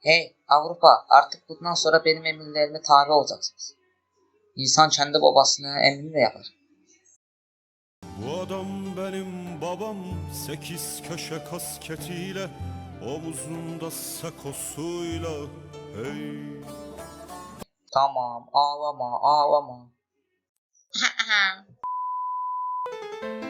Hey Avrupa artık bundan sonra benim emirlerime tabi olacaksınız. İnsan kendi babasının emrini de yapar. Bu adam benim babam Sekiz köşe kasketiyle Omuzunda sakosuyla Hey Tamam ağlama ağlama.